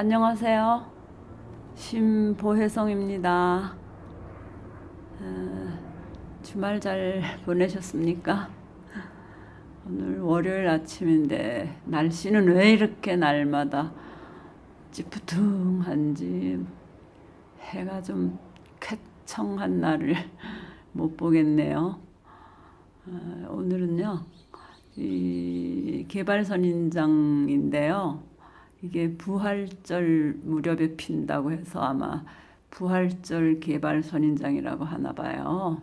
안녕하세요. 심보혜성입니다. 어, 주말 잘 보내셨습니까? 오늘 월요일 아침인데 날씨는 왜 이렇게 날마다 찌푸둥한지 해가 좀 쾌청한 날을 못 보겠네요. 어, 오늘은요, 이 개발선인장인데요. 이게 부활절 무렵에 핀다고 해서 아마 부활절 개발 선인장이라고 하나 봐요.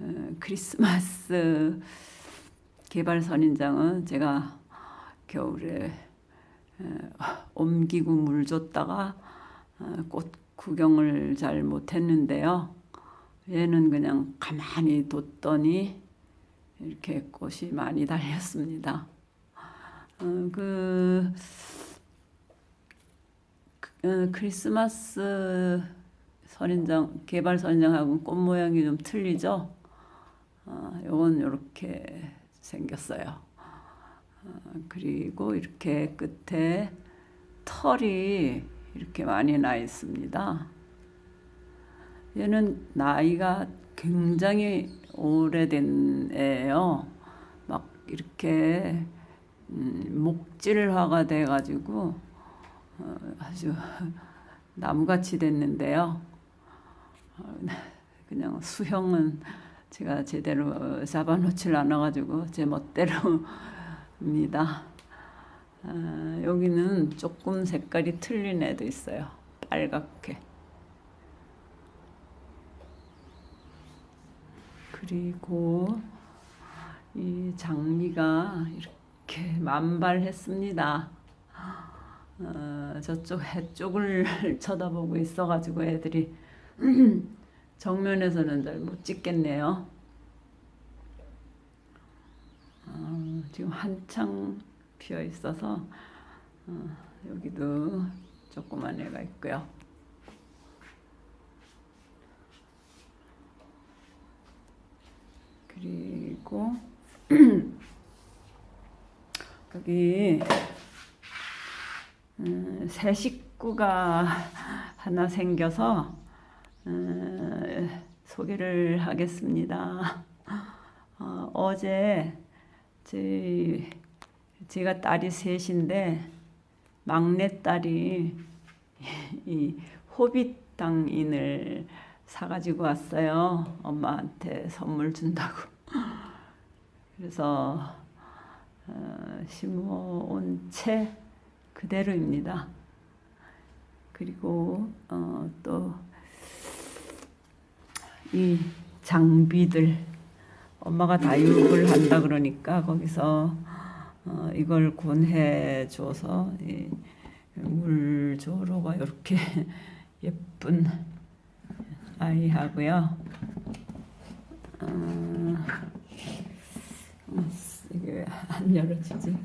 어, 크리스마스 개발 선인장은 제가 겨울에 어, 옮기고 물 줬다가 어, 꽃 구경을 잘 못했는데요. 얘는 그냥 가만히 뒀더니 이렇게 꽃이 많이 달렸습니다. 어, 그, 그, 어, 크리스마스 선인장 개발 선인장하고 꽃 모양이 좀 틀리죠. 어, 요건 이렇게 생겼어요. 어, 그리고 이렇게 끝에 털이 이렇게 많이 나 있습니다. 얘는 나이가 굉장히 오래된 애예요. 막 이렇게 음, 목질화가 돼가지고 어, 아주 나무같이 됐는데요. 어, 그냥 수형은 제가 제대로 잡아놓질 않아가지고 제 멋대로입니다. 아, 여기는 조금 색깔이 틀린 애도 있어요. 빨갛게. 그리고 이 장미가 이렇게 만발했습니다. 어, 저쪽 해 쪽을 쳐다보고 있어가지고 애들이 정면에서는 잘 못 찍겠네요. 어, 지금 한창 피어 있어서 어, 여기도 조그만 애가 있고요. 그리고 여기 음, 새 식구가 하나 생겨서 음, 소개를 하겠습니다. 어, 어제 제, 제가 딸이 셋인데 막내 딸이 이 호빗 당인을 사가지고 왔어요. 엄마한테 선물 준다고. 그래서 어, 심어온 채 그대로입니다. 그리고 어, 또이 장비들 엄마가 다육을 한다 그러니까 거기서 어, 이걸 권해 줘서 이 물조로가 이렇게 예쁜 아이하고요. 어, 이게 안 열어지지.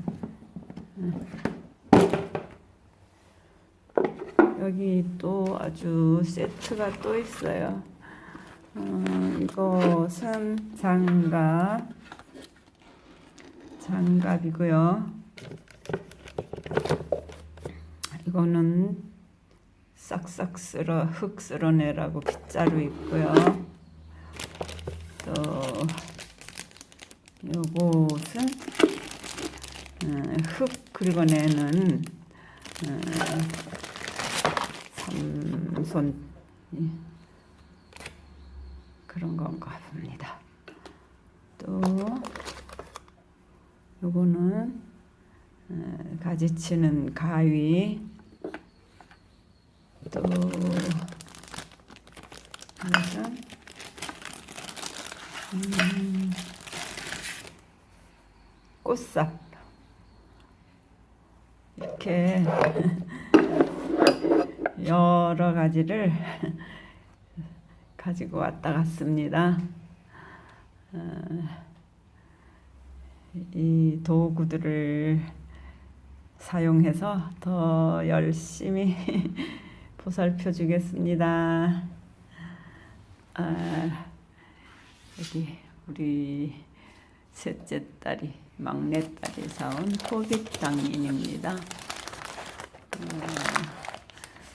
여기 또 아주 세트가 또 있어요. 어, 이것은 장갑, 장갑이고요. 이거는 싹싹 쓸어 흙 쓸어내라고 빗자루 있고요. 또 요것은 어, 흙 긁어내는 어, 삼손 그런 건가 봅니다. 또 요거는 어, 가지치는 가위 또 이것은 음, 꽃삽 이렇게 여러 가지를 가지고 왔다 갔습니다. 어, 이 도구들을 사용해서 더 열심히 보살펴 주겠습니다. 아, 여기 우리 셋째 딸이 막내 딸이 사온 호빗 당인입니다. 어,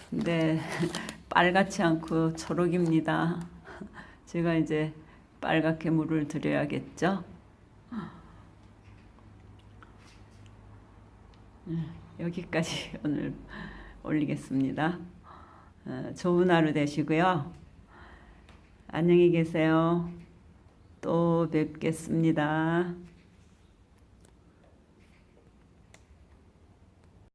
근데 빨갛지 않고 초록입니다. 제가 이제 빨갛게 물을 드려야겠죠? 음, 여기까지 오늘 올리겠습니다. 어, 좋은 하루 되시고요. 안녕히 계세요. 또 뵙겠습니다.